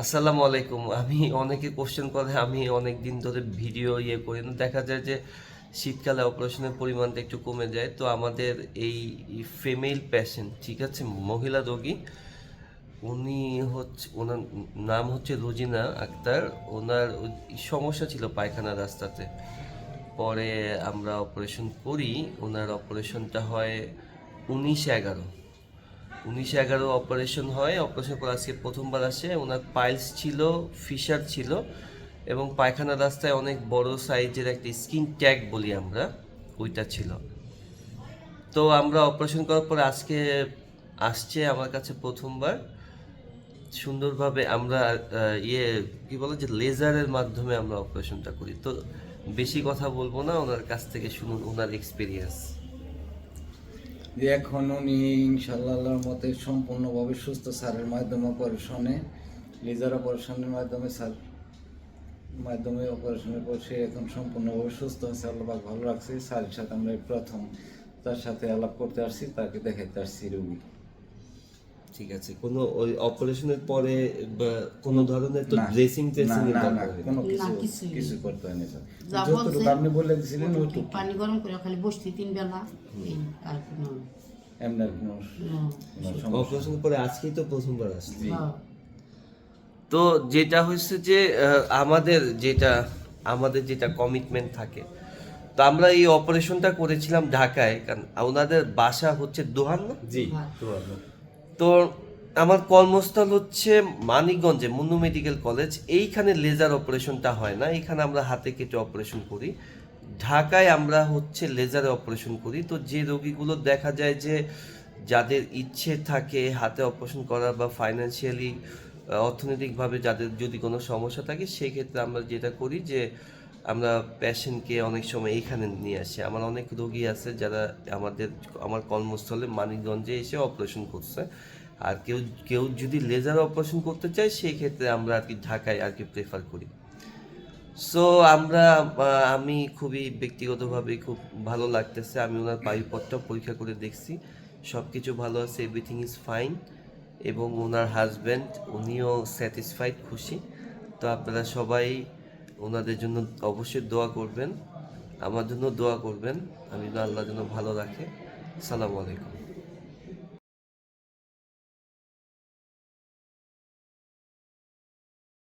আসসালামু আলাইকুম। আমি অনেকে কোশ্চেন করে, আমি অনেক দিন ধরে ভিডিও ইয়ে করি না। দেখা যায় যে শীতকালে অপারেশনের পরিমাণটা একটু কমে যায়। তো আমাদের এই ফিমেল পেশেন্ট ঠিক আছে, মহিলা রোগী, উনি হচ্ছে, ওনার নাম হচ্ছে রোজিনা আক্তার। ওনার সমস্যা ছিল পায়খানা রাস্তাতে। পরে আমরা অপারেশন করি। ওনার অপারেশনটা হয় উনিশ এগারো। উনিশ এগারো অপারেশন হয়। অপারেশন করে আজকে প্রথমবার আসে। ওনার পাইলস ছিল ফিশার ছিল এবং পায়খানা রাস্তায় অনেক বড় সাইজের একটা স্কিন ট্যাগ বলি আমরা, ওইটা ছিল। তো আমরা অপারেশন করার পর আজকে আসছে আমার কাছে প্রথমবার। সুন্দরভাবে আমরা ইয়ে কি বলে যে লেজারের মাধ্যমে আমরা অপারেশনটা করি। তো বেশি কথা বলব না, ওনার কাছ থেকে শুনুন, ওনার এক্সপিরিয়েন্স যে এখন উনি ইনশাল্লাহ মতে সম্পূর্ণভাবে সুস্থ স্যারের মাধ্যমে অপারেশনে লেজার অপারেশনের মাধ্যমে স্যার, মাধ্যমে অপারেশনের পর সে এখন সম্পূর্ণভাবে সুস্থ হয়েছে আল্লাহ ভালো রাখছে। স্যারের সাথে আমরা প্রথম, তার সাথে আলাপ করতে আসছি, তাকে দেখাইতে আসছি রুগী। ঠিক আছে কোনো ওই অপারেশনের পরে বা কোনো ধরনের তো ড্রেসিং ট্রেসিং না, না, কোনো কিছু কিছু করতে হয়নি স্যার যা যতটুকু আপনি বলে দিয়েছিলেন ওইটুকু পানি গরম করে খালি বসছি তিন বেলা আর কোনো এমনি আর কোনো। অপারেশনের পরে আজকেই তো প্রথমবার আসছে। হ্যাঁ। তো যেটা হচ্ছে যে আহ, আমাদের যেটা আমাদের যেটা কমিটমেন্ট থাকে তো আমরা এই অপারেশনটা করেছিলাম ঢাকায় কারণ ওনাদের বাসা হচ্ছে দোহান না? জি হ্যাঁ। তো আমার কর্মস্থল হচ্ছে মানিকগঞ্জে, মুন্নু মেডিকেল কলেজ। এইখানে লেজার অপারেশনটা হয় না, এইখানে আমরা হাতে কেটে অপারেশন করি। ঢাকায় আমরা হচ্ছে লেজারে অপারেশন করি। তো যে রোগীগুলো দেখা যায় যে যাদের ইচ্ছে থাকে হাতে অপারেশন করার বা ফাইন্যান্সিয়ালি অর্থনৈতিকভাবে যাদের যদি কোনো সমস্যা থাকে সেই ক্ষেত্রে আমরা যেটা করি যে আমরা পেশেন্টকে অনেক সময় এইখানে নিয়ে আসি। আমার অনেক রোগী আছে যারা আমাদের আমার কর্মস্থলে মানিকগঞ্জে এসে অপারেশন করছে। আর কেউ কেউ যদি লেজার অপারেশন করতে চায় সেই ক্ষেত্রে আমরা আর কি ঢাকায় আর কি প্রেফার করি। সো আমরা আমি খুবই ব্যক্তিগতভাবে খুব ভালো লাগতেছে। আমি ওনার বায়ুপথটা পরীক্ষা করে দেখছি। সব কিছু ভালো আছে এভরিথিং ইজ ফাইন এবং ওনার হাজব্যান্ড উনিও স্যাটিসফাইড খুশি। তো আপনারা সবাই ওনাদের জন্য অবশ্যই দোয়া করবেন, আমার জন্য দোয়া করবেন আমি আল্লাহ যেন ভালো রাখে। সালাম আলাইকুম।